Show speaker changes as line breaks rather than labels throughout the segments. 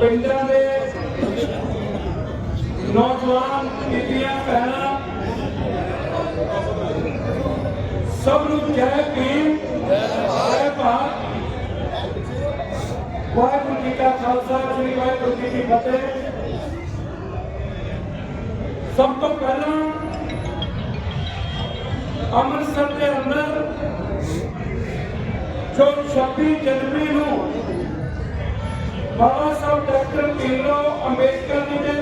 پوجوانو جی کی فتح سب تم کے اندر جو چھبی جنوری نو Baba Sahib Dr. Bhimrao Ambedkar ji کے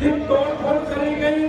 جن کو پر کری گئی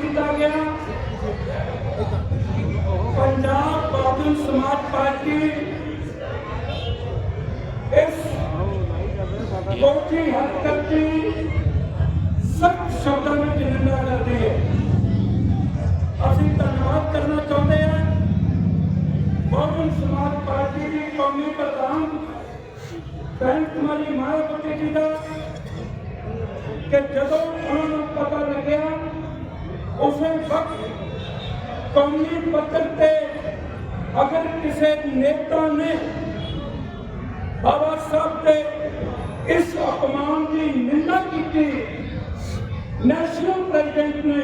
کیا گیا پنجاب بہادر سماج پارٹی اس کوٹھی حرکت کی سب شبدوں میں نندا کرتی ہے ਅਸੀਂ ਧੰਨਵਾਦ ਕਰਨਾ ਚਾਹੁੰਦੇ ਹਾਂ ਬਹੁਜਨ ਸਮਾਜ ਪਾਰਟੀ ਦੀ ਕੌਮੀ ਪ੍ਰਧਾਨ ਭੈਣ ਕੁਮਾਰੀ ਮਾਇਆਵਤੀ ਜੀ ਦਾ, ਕਿ ਜਦੋਂ ਉਹਨਾਂ ਨੂੰ ਪਤਾ ਲੱਗਿਆ, ਉਸੇ ਵਕਤ ਕੌਮੀ ਪੱਧਰ ਤੇ ਅਗਰ ਕਿਸੇ ਨੇਤਾ ਨੇ ਬਾਬਾ ਸਾਹਿਬ ਦੇ ਇਸ ਅਪਮਾਨ ਦੀ ਨਿੰਦਾ ਕੀਤੀ ਨੈਸ਼ਨਲ ਪ੍ਰੈਜ਼ੀਡੈਂਟ ਨੇ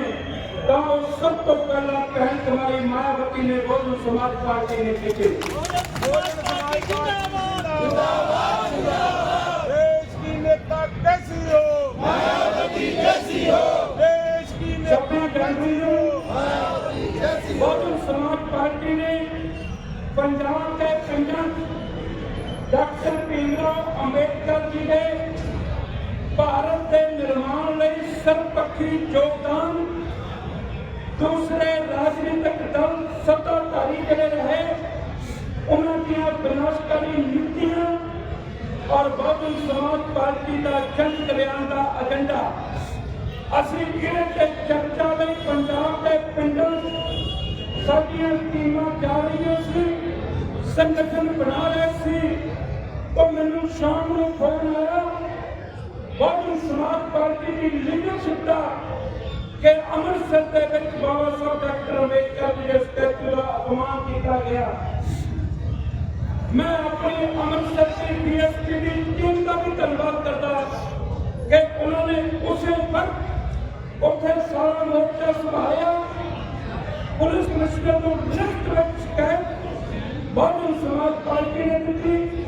تمام سب تو پہلا کہیں تمہاری ماں نے نے کیتے
بہجن
جی سماج پارٹی نے پنجاب جی نے ਦੂਸਰੇ ਰਾਜਨੀਤਿਕ ਦਲ ਸੱਤਾਧਾਰੀ ਜਿਹੜੇ ਰਹੇ, ਉਹਨਾਂ ਦੀਆਂ ਵਿਨਾਸ਼ਕਾਰੀ ਨੀਤੀਆਂ ਔਰ ਬਹੁਜਨ ਸਮਾਜ ਪਾਰਟੀ ਦਾ ਜਨ ਕਲਿਆਣ ਦਾ ਏਜੰਡਾ ਅਸੀਂ ਇਹਦੇ ਤੇ ਚਰਚਾ ਲਈ ਪੰਜਾਬ ਦੇ ਪਿੰਡਾਂ 'ਚ ਸਾਡੀਆਂ ਟੀਮਾਂ ਜਾ ਰਹੀਆਂ ਸੀ, ਸੰਗਠਨ ਬਣਾ ਰਹੇ ਸੀ, ਉਹ ਮੈਨੂੰ ਸ਼ਾਮ ਨੂੰ ਫੋਨ ਆਇਆ। ਬਹੁਜਨ ਸਮਾਜ ਪਾਰਟੀ ਦੀ ਲੀਡਰਸ਼ਿਪ ਦਾ کہ امرتسر دے وچ بابا صاحب ڈاکٹر امبیڈکر جی دے سٹیچو دا اپمان کیتا گیا۔ میں اپنے امرتسر کی ڈی ایس پی دی ٹیم دا بھی دھنیواد کرتا کہ انہوں نے اسے وقت اوتھے سارا مورچہ سنبھایا پولیس کمشنر کو ڈائریکٹ وچ شکایت بہجن سماج پارٹی نے دیتی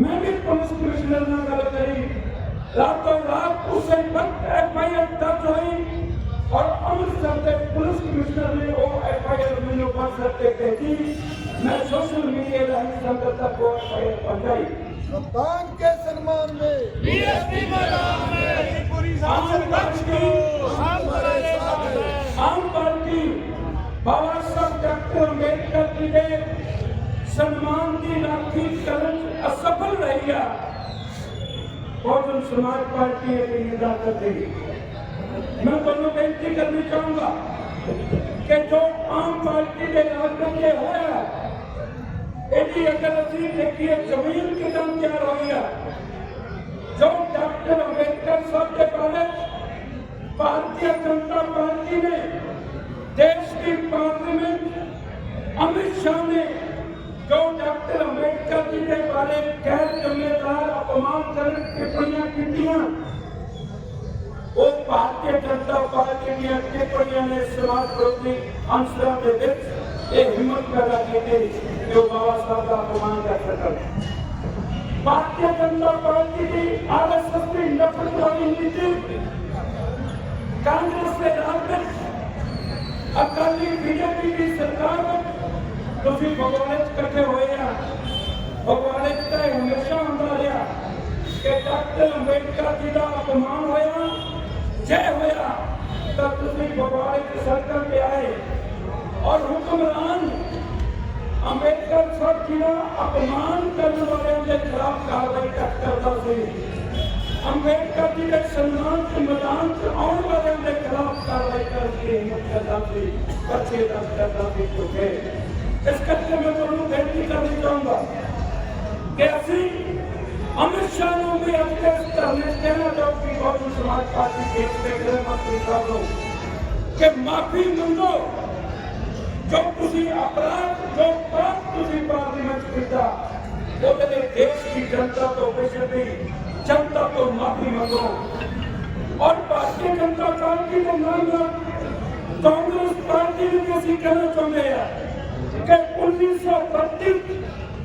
میں بھی پولیس کمشنر نال گل کری۔ راتوں رات اسے وقت ایف آئی آر درج ہوئی۔ اور امر کرتے پولیس کمشنر نے وہ ایف آئی آر میرے اوپر سب سے کہتی میں سوشل میڈیا لائی سنگر تک وہ ایف آئی آر پہنچائی
رمضان کے سنمان میں۔ بی ایس پی مدام میں پوری
زمین بچ کی۔ ہم
ہمارے ساتھ
ہیں۔ ہم کی۔ بابا سب ڈاکٹر امبیڈکر جی نے سنمان کی راکھی چیلنج اسفل رہی ہے۔ بہت سماج پارٹی نے نظام کر دی میں تمہیں بینتی کرنی چاہوں گا کہ جو عام پارٹی کے راستے سے ہوا ہے ایڈی اگر اسی دیکھیے زمین کی دم کیا رہی ہے۔ جو ڈاکٹر امبیڈکر صاحب کے پہلے بھارتیہ جنتا پارٹی نے، دیش کی پارلیمنٹ امیت شاہ نے جو ڈاکٹر امبیڈکر جی کے بارے غیر ذمہ دار اپمان کر ٹپڑیاں کی جی کا اپمان ہوا جے ہویا تب تسی بھگوان کے سرکل پہ آئے اور حکمران امبیڈکر سب کی نا اپمان کرنے والے ہم نے خلاف کاروائی کرتا سی امبیڈکر جی کے سلمان کے مدان سے آن والے ہم نے خلاف کاروائی کر کے ہمت کرتا سی بچے دس کرتا سی چکے اس کرتے میں تو انہوں بہتری کرنا چاہوں گا کہ اسی کہ انیس سو بتیس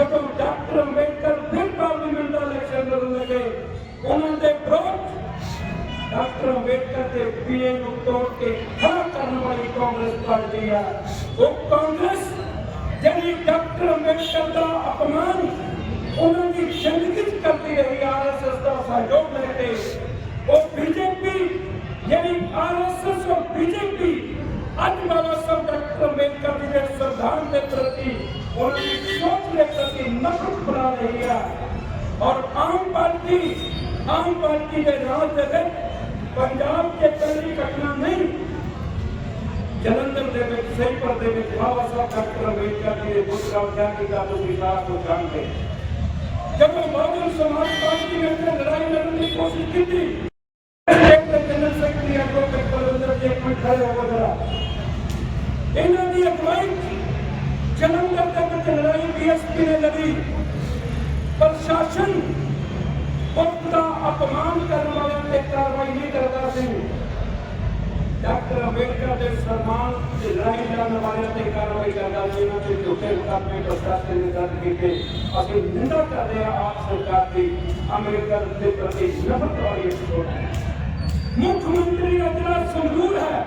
جب ڈاکٹر امبیڈکر پھر پارلیمنٹ الیکشن لڑ لگے انہوں نے بروک ڈاکٹر امبیڈکر کے پی ایم توڑ کے ہر کرنے والی کانگریس پارٹی ہے وہ کانگریس جنہیں ڈاکٹر امبیڈکر کا اپمان انہوں نے شنگت کرتی رہی آر ایس ایس کا سہیوگ لے کے وہ بی جے پی یعنی آر ایس ایس اور بی جے پی اج والا سب ڈاکٹر امبیڈکر خاندان کے پرتی ان کی سوچ کے پرتی نفرت بنا رہی ہے۔ اور عام پارٹی عام پارٹی کے راج دے پنجاب کے پہلی کٹنا نہیں ਜਲੰਧਰ ਦੇ ਵਿੱਚ ਸੈਂਪਰ ਦੇ ਵਿੱਚ ਬਾਬਾ ਸਾਹਿਬ ਡਾਕਟਰ ਅੰਬੇਦਕਰ ਜੀ کی ਗੁਰਦਾਵ ਜੀ ਦਾ ਤੋਂ ਵਿਕਾਸ جب وہ ਜਦੋਂ ਮਾਡਲ پارٹی ਪਾਰਟੀ لڑائی لڑنے کی کوشش کی تھی نبی پرشاسن وقت کا اپمان کرنے والوں سے کاروائی نہیں کرتا سی. ڈاکٹر امبیڈکر کے سلمان سے لڑائی کرنے والوں سے کاروائی کرتا سی انہوں نے جھوٹے مقابلے پرشاسن نے درج کیتے۔ اسی نندا کر رہے ہیں آپ سرکار کی امریکن کے پرتی نفرت والی ایک سوچ ہے۔ مکھ منتری اجلا سنگور ہے۔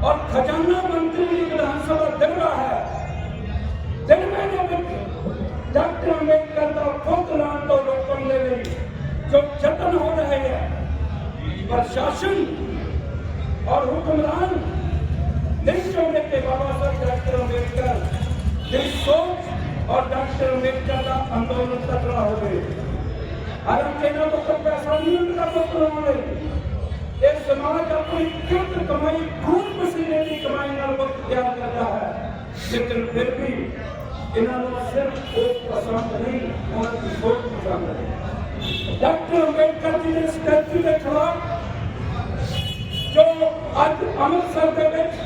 اور خزانہ منتری ودھان سبھا درگا ہے۔ جنمے دے وچ ڈاکٹر امریکہ تو فوک لان تو لوکاں دے لئی جو جتن ہو رہے ہیں، پرشاسن اور حکمران نہیں چاہتے کہ بابا صاحب ڈاکٹر امریکہ دی سوچ اور ڈاکٹر امریکہ کا اندولن تکڑا ہو گئے۔ ارم کہنا تو سب پیسہ نہیں ان کا پتر ہو رہے یہ سماج اپنی کیوں کمائی بھول مسئلے کی کمائی نربت تیار کرتا ہے۔ لیکن پھر بھی انہوں نے صرف ووٹ پسند نہیں انہوں کی سوچ پسند ہے ڈاکٹر امبیڈکر جی نے اس کے خلاف جو اج امرتسر کے وچ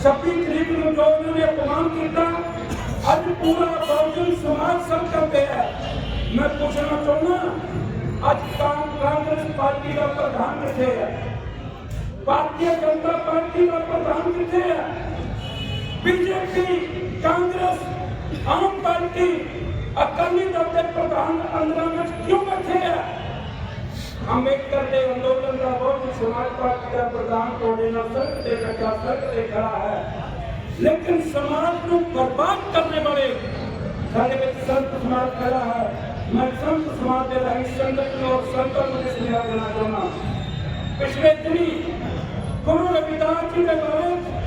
26 تاریخ ਨੂੰ ਜੋ ਉਹਨਾਂ ਨੇ ਅਪਮਾਨ ਕੀਤਾ ਅੱਜ ਪੂਰਾ ਬਹੁਜਨ ਸਮਾਜ ਸਭ ਕਰਦੇ ਹੈ ਮੈਂ ਪੁੱਛਣਾ ਚਾਹੁੰਦਾ ਅੱਜ ਕਾਂਗਰਸ ਪਾਰਟੀ ਦਾ ਪ੍ਰਧਾਨ ਕਿੱਥੇ ਹੈ ਭਾਰਤੀ ਜਨਤਾ ਪਾਰਟੀ ਦਾ بی جے پی کانگریس عام پارٹی اکالی دل کے پردھان آندھرا کیوں بیٹھے ہیں امبیڈکر آندولن کا بہت سماج پارٹی کا پردھان کوڈینیٹر کے کٹا سر کے کھڑا ہے لیکن سماج کو برباد کرنے والے سارے میں سنت سماج کھڑا ہے میں سنت سماج کے رہی سنگت اور سنتوں کو اس دینا چاہوں پچھلے دنی گرو رویداس جی کے بارے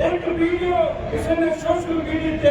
ನೆಕ್ಸ್ಟ್ ವಿಡಿಯೋ ಇದನ್ನ ಸೋಷಿಯಲ್ ಮೀಡಿಯಾ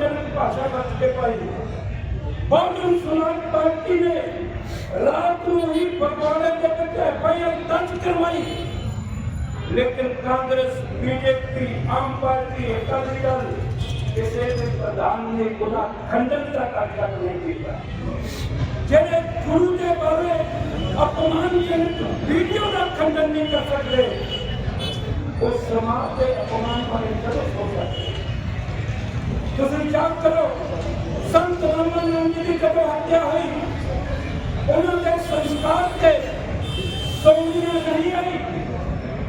ಜನರ ಭಾಷಾ ಬಚ್ಚೆ ಪಾಯಿ بہتن سنات پارٹی نے رات کو ہی بگواڑے کے بچے پہل درج کروائی۔ لیکن کانگریس، بی جے پی، عام پارٹی اکالی دل اسے پردھان نے گنا کھنڈن کا کاریا نہیں کیا جڑے گرو کے بارے اپمان جنت ویڈیو کا کھنڈن نہیں کر سکتے اس سماج کے اپمان پر جلوس ہو جائے تو سن جان کرو؟ سنت رمن نمی کی جب ہتیا ہوئی انہوں نے سنسکار کے سوڑیاں نہیں آئی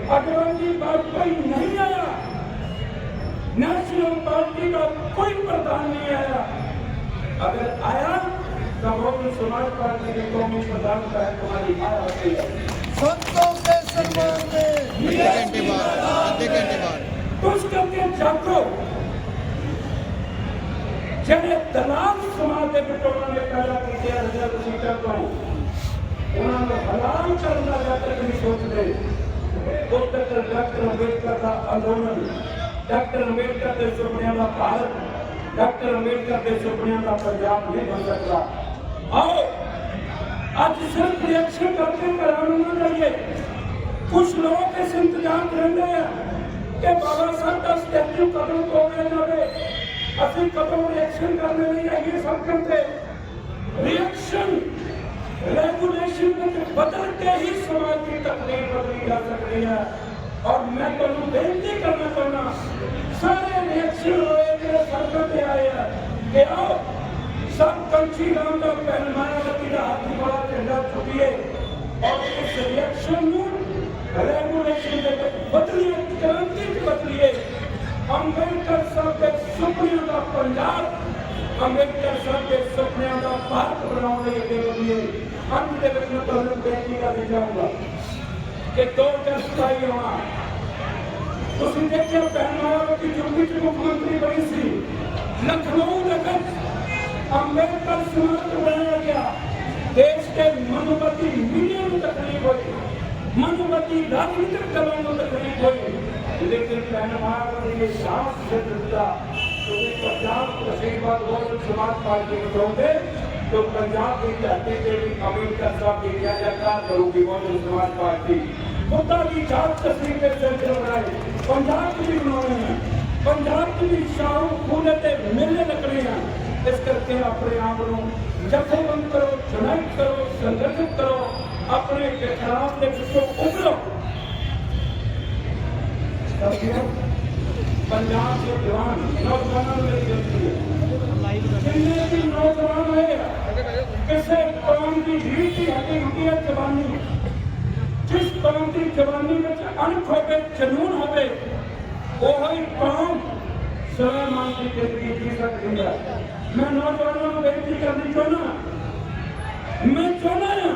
اگرانی بار کوئی نہیں آیا۔ نیشنل پارٹی کا کوئی پردان نہیں آیا۔ اگر آیا تو وہ بھی سماج پارٹی کے قومی پردان کا ہے تمہاری آیا۔ ہوتی ہے
سنتوں کے سرمان میں
ਜਿਹੜੇ ਦਲਾਲ ਸਮਾਜ ਦੇ ਵਿੱਚ ਨੇ ਪੈਦਾ ਕੀਤੇ ਰਿਜ਼ਰਵ ਸੀਟਾਂ ਤੋਂ। ਉਹਨਾਂ ਨੂੰ ਹਲਾਲ ਕਰਨ ਦਾ ਜਦ ਨਹੀਂ ਸੋਚਦੇ। ਉਦੋਂ ਡਾਕਟਰ ਅੰਬੇਡਕਰ ਦਾ ਅੰਦੋਲਨ, ਡਾਕਟਰ ਅੰਬੇਡਕਰ ਦੇ ਸੁਪਨਿਆਂ ਦਾ ਭਾਰਤ ਡਾਕਟਰ ਅੰਬੇਡਕਰ ਦੇ ਸੁਪਨਿਆਂ ਦਾ ਪੰਜਾਬ ਨਹੀਂ ਬਣ ਸਕਦਾ। ਆਓ, ਅੱਜ ਸਿਰਫ ਰਿਐਕਸ਼ਨ ਕਰਕੇ ਘਰਾਂ ਨਾ ਜਾਈਏ। ਕੁਝ ਲੋਕ ਇਸ ਇੰਤਜ਼ਾਰ ਰਹਿੰਦੇ ਆ ਕਿ ਬਾਬਾ ਸਾਹਿਬ ਦਾ ਸਟੈਚੂ ਕਦੋਂ ਤੋੜਿਆ ਜਾਵੇ? ਅਸੀਂ ਕਦੋਂ ਰਿਐਕਸ਼ਨ ਕਰਨੇ ਲਈ ਆਈਏ ਸੜਕਾਂ ਤੇ? ਰਿਐਕਸ਼ਨ ਰੈਗੂਲੇਸ਼ਨ ਵਿੱਚ ਬਦਲ ਕੇ ਹੀ ਸਮਾਜ ਦੀ ਤਕਦੀਰ ਬਦਲੀ ਜਾ ਸਕਦੀ ਹੈ। ਔਰ ਮੈਂ ਤੁਹਾਨੂੰ ਬੇਨਤੀ ਕਰਨਾ ਚਾਹੁੰਦਾ ਸਾਰੇ ਰਿਐਕਸ਼ਨ ਹੋਏ ਜਿਹੜੇ ਸੜਕਾਂ ਤੇ ਆਏ ਆ, ਕਿ ਆਓ, ਸਭ ਕੰਚੀ ਰਾਮ ਦਾ ਪਹਿਲ ਦਾ ਹੱਥ ਬੜਾ ਝੰਡਾ ਚੁੱਕੀਏ। ਔਰ ਇਸ ਰਿਐਕਸ਼ਨ ਨੂੰ ਰੈਗੂਲੇਸ਼ਨ ਦੇ ਵਿੱਚ ਬਦਲੀਏ, ਕ੍ਰਾਂਤੀ ਚ ਬਦਲੀਏ। امبیڈکر صاحب کے سپنے دا پنجاب امبیڈکر صاحب کے سپنے دا بھارت بنانے کے لیے ہم کے لیے تہن بیٹی کا بھی جاؤں گا کہ دو دس بھائی ہونا اس نے کیا ਕਿ ਜੁੰਮੀ ਚ ਮੁੱਖ ਮੰਤਰੀ ਬਣੀ ਸੀ، ਲਖਨਊ ਨਗਰ ਅੰਬੇਦਕਰ ਸਮਾਰਕ ਬਣਾਇਆ ਗਿਆ ਦੇਸ਼ ਦੇ ਮਨੁਵਤੀ ਮੀਡੀਆ ਨੂੰ ਤਕਲੀਫ ਹੋਈ ਮਨੁਵਤੀ ਰਾਜਨੀਤਿਕ ਦਲਾਂ ਨੂੰ ਤਕਲੀਫ لیکن پینما نے یہ شام سے جڑا تو پنجاب تشریف بعد وہ سماج پارٹی کے طور پہ تو پنجاب کی جاتی کے بھی کمیون کا سب کیا جاتا کرو گی وہ سماج پارٹی۔ مدعا کی جات تصویر کے سلسلے بنائے پنجاب کی بھی بنانے ہیں۔ پنجاب کی بھی شاہوں پونے تے ملنے لگنے ہیں۔ اس کر کے اپنے آپ کو بند کرو جنائٹ کرو سنگٹن کرو، اپنے خلاف کے پچھوں غلطی ہے پنجاب کے جوان نوجوانوں میری غلطی ہے جتنے بھی نوجوان ہے کسے قوم کی ہی کی حقیقت جوانی جس قوم کی جوانی میں انک ہوئے جنون ہوئے وہی قوم سلیمان کی زندگی جی سکتی ہے میں نوجوانوں کو بےنتی کرنی چاہنا میں چاہنا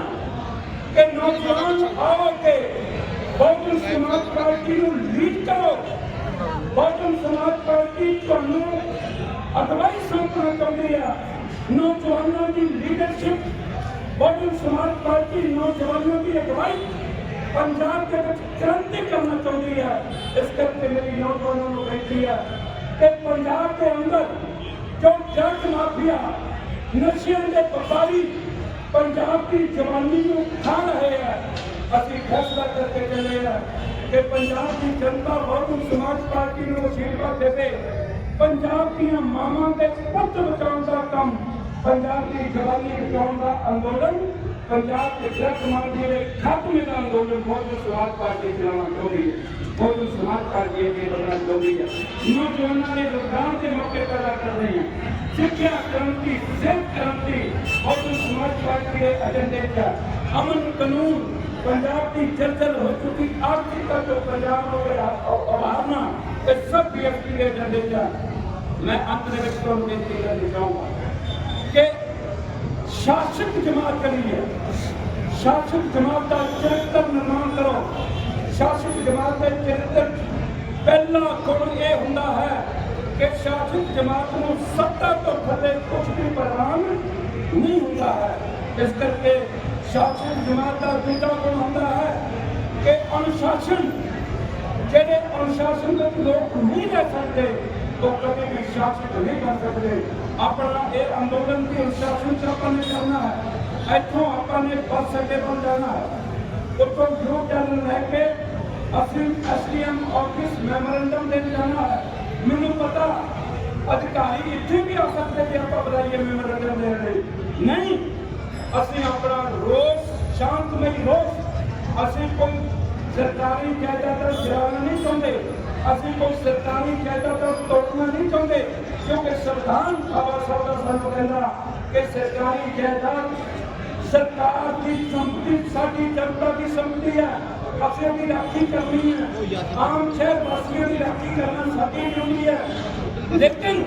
کہ نوجوان آؤ کے بہت سماج پارٹی ਕਰੋ ਬਹੁਜਨ ਸਮਾਜ ਪਾਰਟੀ ਤੁਹਾਨੂੰ ਅਗਵਾਈ ਸੌਂਪਣਾ ਚਾਹੁੰਦੀ ਹੈ ਨੌਜਵਾਨਾਂ ਦੀ ਲੀਡਰਸ਼ਿਪ ਬਹੁਜਨ ਸਮਾਜ ਪਾਰਟੀ ਨੌਜਵਾਨਾਂ ਦੀ ਅਗਵਾਈ ਪੰਜਾਬ ਦੇ ਵਿੱਚ ਕ੍ਰਾਂਤੀ ਕਰਨਾ ਚਾਹੁੰਦੀ ਹੈ ਇਸ ਕਰਕੇ ਮੇਰੀ ਨੌਜਵਾਨਾਂ ਨੂੰ ਬੇਨਤੀ ਹੈ ਕਿ ਪੰਜਾਬ ਦੇ ਅੰਦਰ ਜੋ ਜੱਟ ਮਾਫੀਆ, ਨਸ਼ਿਆਂ ਦੇ ਵਪਾਰੀ ਪੰਜਾਬ ਦੀ ਜਵਾਨੀ ਨੂੰ ਖਾ ਰਹੇ ਹੈ ਅਸੀਂ ਫੈਸਲਾ ਕਰਕੇ ਚੱਲੇ ਹਾਂ ਕਿ ਪੰਜਾਬ ਦੀ ਜਨਤਾ ਬਹੁਜਨ ਸਮਾਜ ਪਾਰਟੀ ਨੂੰ ਅਸ਼ੀਰਵਾਦ ਦੇਵੇ ਪੰਜਾਬ ਦੀਆਂ ਮਾਵਾਂ ਦੇ ਪੁੱਤ ਬਚਾਉਣ ਦਾ ਕੰਮ, ਪੰਜਾਬ ਦੀ ਜਵਾਨੀ ਬਚਾਉਣ ਦਾ ਅੰਦੋਲਨ, ਪੰਜਾਬ ਦੇ ਡਰਗ ਦੇ ਖਾਤਮੇ ਦਾ ਅੰਦੋਲਨ ਬਹੁਜਨ ਸਮਾਜ ਪਾਰਟੀ ਚਲਾਉਣਾ ਚਾਹੁੰਦੀ ਹੈ। ਬਹੁਜਨ ਸਮਾਜ ਪਾਰਟੀ ਅੱਗੇ ਵਧਣਾ ਚਾਹੁੰਦੀ ਹੈ। ਨੌਜਵਾਨਾਂ ਨੇ ਰੋਜ਼ਗਾਰ ਦੇ ਮੌਕੇ ਪੈਦਾ ਕਰਨੇ ਹੈ। ਸਿੱਖਿਆ ਕ੍ਰਾਂਤੀ, ਸਿਹਤ ਕ੍ਰਾਂਤੀ ਬਹੁਜਨ ਸਮਾਜ ਪਾਰਟੀ ਦੇ ਏਜੰਡੇ 'ਚ ਅਮਨ ਕਾਨੂੰਨ پنجاب کی جلجل ہو چکی، آج کا جو پنجاب ہو گیا، اور آنا یہ سب بھی اپنی ہے جا۔ میں اندر وکٹوں میں تیرا لکھاؤں گا۔ کہ شاشک جماعت کری ہے شاشک جماعت کا چرکتر نرمان کرو۔ شاشک جماعت کا چرکتر پہلا کون یہ ہندہ ہے کہ شاشک جماعت کو ستہ تو تھلے کچھ بھی پروان نہیں ہوتا ہے۔ اس کر کے شاسن جماعت کا دوجا بناتا ہے کہ انشاسن جہے انشاسن لوگ نہیں رہ سکتے، تو کبھی بھی شاسن نہیں کر سکتے۔ اپنا یہ اندولن کی انشاسن سے اپنے کرنا ہے۔ اتوں اپنے بس سکے بن جانا ہے۔ اتوں یو چینل لے کے اصل S D M office memorandum دے جانا ہے۔ مینو پتا ادھکاری اتنے بھی آ سکتے کہ آپ بتائیے میمورینڈم دے رہے نہیں ਅਸੀਂ ਆਪਣਾ ਰੋਸ, ਸ਼ਾਂਤਮਈ ਰੋਸ, ਅਸੀਂ ਕੋਈ ਸਰਕਾਰੀ ਜਾਇਦਾਦਾਂ ਗਿਰਾਉਣਾ ਨਹੀਂ ਚਾਹੁੰਦੇ, ਅਸੀਂ ਕੋਈ ਸਰਕਾਰੀ ਜਾਇਦਾਦਾਂ ਤੋੜਨਾ ਨਹੀਂ ਚਾਹੁੰਦੇ, ਕਿਉਂਕਿ ਸੰਵਿਧਾਨ ਬਾਬਾ ਸਾਹਿਬ ਦਾ ਸਾਨੂੰ ਕਹਿੰਦਾ ਕਿ ਸਰਕਾਰੀ ਜਾਇਦਾਦ ਸਰਕਾਰ ਦੀ ਸੰਪਤੀ ਸਾਡੀ ਜਨਤਾ ਦੀ ਸੰਪਤੀ ਹੈ। ਅਸੀਂ ਦੀ ਰਾਖੀ ਕਰਨੀ ਹੈ। ਆਮ ਸ਼ਹਿਰ ਵਾਸੀਆਂ ਦੀ ਰਾਖੀ ਕਰਨਾ ਸਾਡੀ ਡਿਊਟੀ ਹੈ। ਲੇਕਿਨ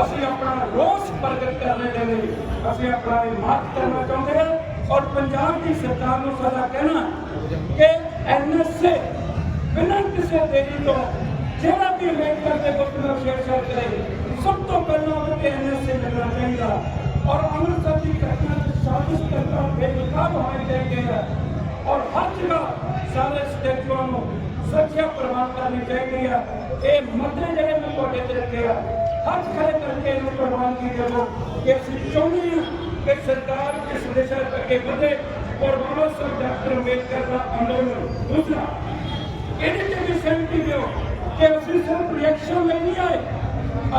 ਅਸੀਂ ਆਪਣਾ ਰੋਸ ਪ੍ਰਗਟ ਕਰਨੇ ਦੇ ਲਈ ਅਸੀਂ ਆਪਣਾ ਇਹ ਮਾਰਚ ਕਰਨਾ ਚਾਹੁੰਦੇ ਹਾਂ ਔਰ ਪੰਜਾਬ ਦੀ ਸਰਕਾਰ ਨੂੰ ਸਾਡਾ ਕਹਿਣਾ ਕਿ ਐਨਐਸਏ ਬਿਨਾਂ ਕਿਸੇ ਦੇਰੀ ਤੋਂ ਜਿਹੜਾ ਵੀ ਅੰਬੇਡਕਰ ਦੇ ਗੁੱਟ ਨੂੰ ਛੇੜਛਾੜ ਕਰੇ, ਸਭ ਤੋਂ ਪਹਿਲਾਂ ਉਹਦੇ ਐਨਐਸਏ ਲੱਗਣਾ ਚਾਹੀਦਾ ਔਰ ਅੰਮ੍ਰਿਤਸਰ ਦੀ ਘਟਨਾ ਚ ਸਾਜ਼ਿਸ਼ ਕਰਤਾ ਬੇਨਕਾਬ ਹੋਣੇ ਚਾਹੀਦੇ ਹੈ ਔਰ ਹਰ ਜਗ੍ਹਾ ਸਾਰੇ ਸਟੇਟਾਂ ਨੂੰ ਸੁਰੱਖਿਆ ਪ੍ਰਵਾਨ ਕਰਨੀ ਚਾਹੀਦੀ ਹੈ ਇਹ ਮੱਦੇ ਜਿਹੜੇ ਮੈਂ ਤੁਹਾਡੇ ਤੇ ਰੱਖੇ ਆ ਹੱਥ ਖੜੇ ਕਰਕੇ ਇਹਨੂੰ ਪ੍ਰਵਾਨਗੀ ਦੇਵੋ ਕਿ ਅਸੀਂ ਚਾਹੁੰਦੇ ਹਾਂ ਕਿ ਸਰਕਾਰ ਇਸ ਦਿਸ਼ਾ ਵਿੱਚ ਵਧੇ ਔਰ ਬਾਬਾ ਸਾਹਿਬ ਡਾਕਟਰ ਅੰਬੇਡਕਰ ਦਾ ਅੰਦੋਲਨ ਦੂਸਰਾ ਇਹਦੇ ਤੇ ਵੀ ਸਹਿਮਤੀ ਦਿਓ ਕਿ ਅਸੀਂ ਸਿਰਫ ਰਿਐਕਸ਼ਨ ਲਈ ਨਹੀਂ ਆਏ,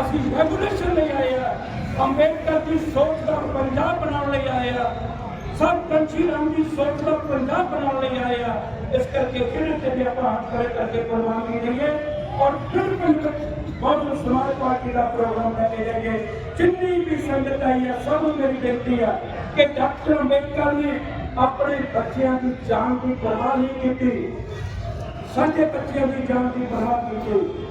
ਅਸੀਂ ਰੈਗੂਲੇਸ਼ਨ ਲਈ ਆਏ ਆ। ਅੰਬੇਡਕਰ ਦੀ ਸੋਚ ਦਾ ਪੰਜਾਬ ਬਣਾਉਣ ਲਈ ਆਏ ਆ। ਸਭ ਪੰਛੀ ਰਾਮ ਦੀ ਸੋਚ ਦਾ ਪੰਜਾਬ ਬਣਾਉਣ ਲਈ ਆਏ ਆ। ਇਸ ਕਰਕੇ ਕਿਹੜੇ ਤੇ ਵੀ ਆਪਾਂ ਹੱਥ ਖੜੇ ਕਰਕੇ ਪ੍ਰਵਾਨਗੀ ਦਈਏ اور پھر مل کر بہت سماج پارٹی کا پروگرام میں لے لیں گے۔ جتنی بھی سنگت آئی ہے، سب میری بےنتی ہے کہ ڈاکٹر امبیڈکر نے اپنے بچیاں کی جان کی پرواہ نہیں کی سارے بچیاں کی جان کی پرواہ نہیں کی۔